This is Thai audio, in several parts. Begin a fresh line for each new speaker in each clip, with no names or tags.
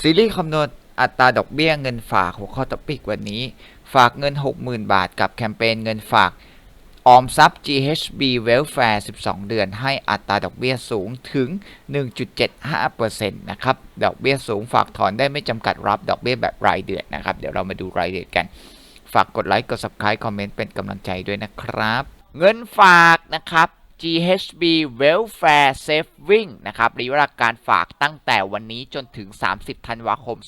ซีรีส์คำนวณอัตราดอกเบี้ยเงินฝากหัวข้อตปิกวันนี้ ฝากเงิน 60,000 บาทกับแคมเปญเงินฝากออมทรัพย์ GHB Welfare 12 เดือน ให้อัตราดอกเบี้ยสูงถึง 1.75%นะครับ ดอกเบี้ยสูงฝากถอนได้ไม่จำกัดรับดอกเบี้ยแบบรายเดือนนะครับ เดี๋ยวเรามาดูรายละเอียดกัน ฝากกดไลค์ กด subscribe คอมเมนต์เป็นกำลังใจด้วยนะครับ เงินฝากนะครับ GHB Welfare Saving นะครับระยะเวลาการฝากตั้งแต่วันนี้จนถึง 30 ธันวาคม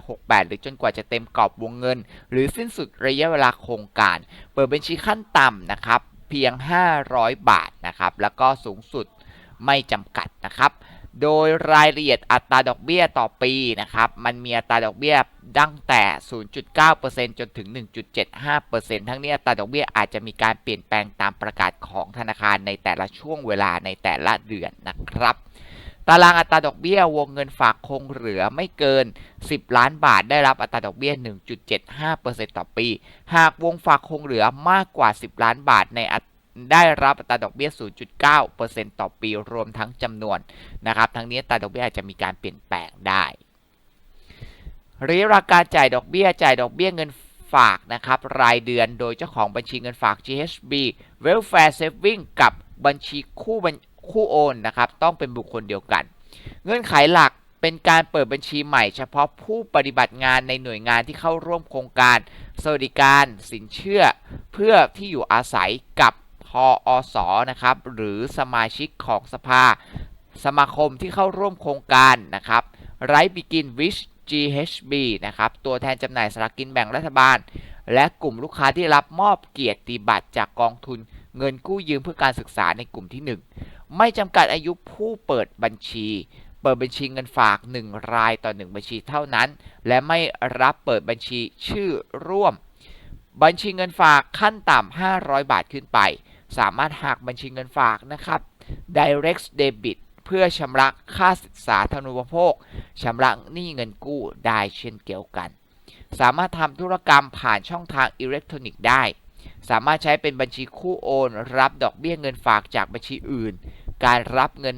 2568 หรือจนกว่าจะเต็มกรอบวงเงิน หรือสิ้นสุดระยะเวลาโครงการ เปิดบัญชีขั้นต่ำนะครับเพียง 500 บาทนะครับแล้วก็สูงสุดไม่จำกัดนะครับโดยรายละเอียดอัตราดอกเบี้ยต่อปีนะครับมันมีอัตราดอกเบี้ยตั้งแต่ 0.9%จนถึง 1.75%ทั้งนี้อัตราดอกเบี้ยอาจจะมีการเปลี่ยนแปลงตามประกาศของธนาคารในแต่ละช่วงเวลาในแต่ละเดือนนะครับตารางอัตราดอกเบี้ยวงเงินฝากคงเหลือไม่เกิน 10 ล้านบาทได้รับอัตราดอกเบี้ย 1.75%ต่อปี หากวงฝากคงเหลือมากกว่า 10 ล้านบาทในได้รับอัตราดอกเบี้ย 0.9%ต่อปีรวมทั้งจำนวนนะครับ ทั้งนี้อัตราดอกเบี้ยอาจจะมีการเปลี่ยนแปลงได้ ระยะเวลาการจ่ายดอกเบี้ยจ่ายดอกเบี้ยเงินฝากนะครับรายเดือนโดยเจ้าของบัญชีเงินฝาก GHB Welfare Saving กับบัญชีคู่คู่โอนนะครับต้องเป็นบุคคลเดียวกัน เงื่อนไขหลักเป็นการเปิดบัญชีใหม่เฉพาะผู้ปฏิบัติงานในหน่วยงานที่เข้าร่วมโครงการสวัสดิการสินเชื่อ เพื่อที่อยู่อาศัยกับทออสนะครับหรือสมาชิกของสภา สมาคมที่เข้าร่วมโครงการนะครับไรบิกินวิช GHB นะครับ ตัวแทนจำหน่ายสลากกินแบ่งรัฐบาล และกลุ่มลูกค้าที่รับมอบเกียรติบัตรจากกองทุนเงินกู้ยืมเพื่อการศึกษาในกลุ่มที่ 1 ไม่จำกัดอายุผู้เปิดบัญชี เปิดบัญชีเงินฝาก 1 รายต่อ 1 บัญชีเท่านั้น และไม่รับเปิดบัญชีชื่อร่วม บัญชีเงินฝากขั้นต่ำ500 บาทขึ้นไป สามารถหักบัญชีเงินฝากนะครับ direct debit พื่อชำระค่าศึกษาทางอุปโภคชำระหนี้เงินกู้ได้เช่นเดียวกัน สามารถทำธุรกรรมผ่านช่องทางอิเล็กทรอนิกส์ได้ สามารถใช้เป็นบัญชีคู่โอน รับดอกเบี้ยเงินฝากจากบัญชีอื่น การรับเงิน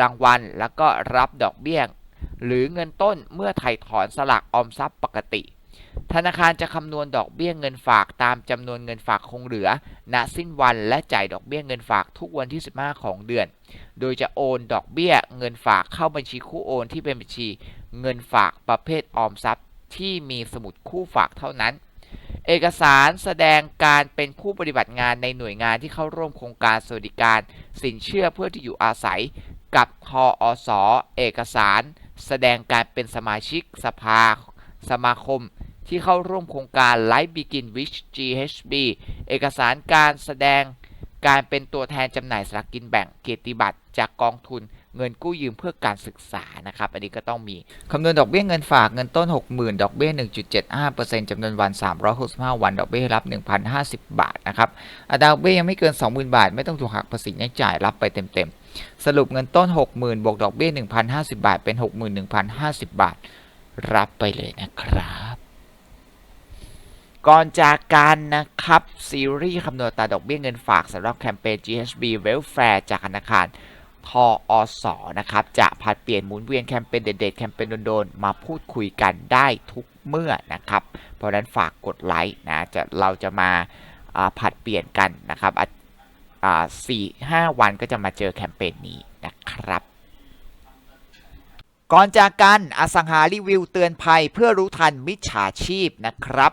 รางวัล แล้วก็รับดอกเบี้ยหรือเงินต้นเมื่อไถ่ถอนสลากออมทรัพย์ปกติ ธนาคารจะคำนวณดอกเบี้ยเงินฝากตามจำนวนเงินฝากคงเหลือ ณ สิ้นวันและจ่ายดอกเบี้ยเงินฝากทุกวันที่ 15 ของเดือน โดยจะโอนดอกเบี้ยเงินฝากเข้าบัญชีคู่โอนที่เป็นบัญชีเงินฝากประเภทออมทรัพย์ที่มีสมุดคู่ฝากเท่านั้น เอกสารแสดงการเป็นผู้ปฏิบัติงานในหน่วยงานที่เข้าร่วมโครงการสวัสดิการ สินเชื่อเพื่อที่อยู่อาศัย กับทออสเอกสาร แสดงการเป็นสมาชิกสภา สมาคม ที่เข้าร่วมโครงการ Life Begin Wish GHB เอกสารการแสดงการเป็นตัวแทนจำหน่ายสลากกินแบ่งเกียรติบัตรจากกองทุนเงินกู้ยืมเพื่อการศึกษานะครับ อันนี้ก็ต้องมีคำนวณดอกเบี้ยเงินฝากเงินต้น 60,000 ดอกเบี้ย 1.75%จำนวนวัน 365 วัน ดอกเบี้ยรับ 1,050 บาทนะครับอัตราดอกเบี้ยยังไม่เกิน 20,000 บาท ไม่ต้องถูกหักภาษียังจ่ายรับไปเต็มๆ สรุปเงินต้น 60,000 บวกดอกเบี้ย 1,050 บาท เป็น 61,050 บาท รับไปเลยนะครับ ก่อนจากกันนะครับ ซีรีส์คำนวณตาดอกเบี้ยเงินฝากสำหรับแคมเปญ GHB Welfare จากธนาคารทออสนะครับจะผัดเปลี่ยนหมุนเวียนแคมเปญเด็ดๆแคมเปญโดนๆมาพูดคุยกันได้ทุกเมื่อนะครับ เพราะนั้นฝากกดไลค์นะจะเราจะมาผัดเปลี่ยนกันนะครับอ่าสี่ห้าวันก็จะมาเจอแคมเปญนี้นะครับ ก่อนจากกันอสังหารีวิวเตือนภัยเพื่อรู้ทันมิจฉาชีพนะครับ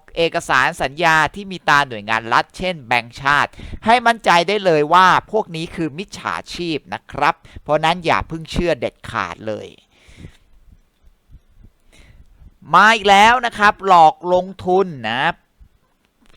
เอกสารสัญญาที่มีตาหน่วยงานรัฐ เช่นแบงก์ชาติ ให้มั่นใจได้เลยว่าพวกนี้คือมิจฉาชีพนะครับ เพราะนั้นอย่าเพิ่งเชื่อเด็ดขาดเลยมาอีกแล้วนะครับ หลอกลงทุนนะ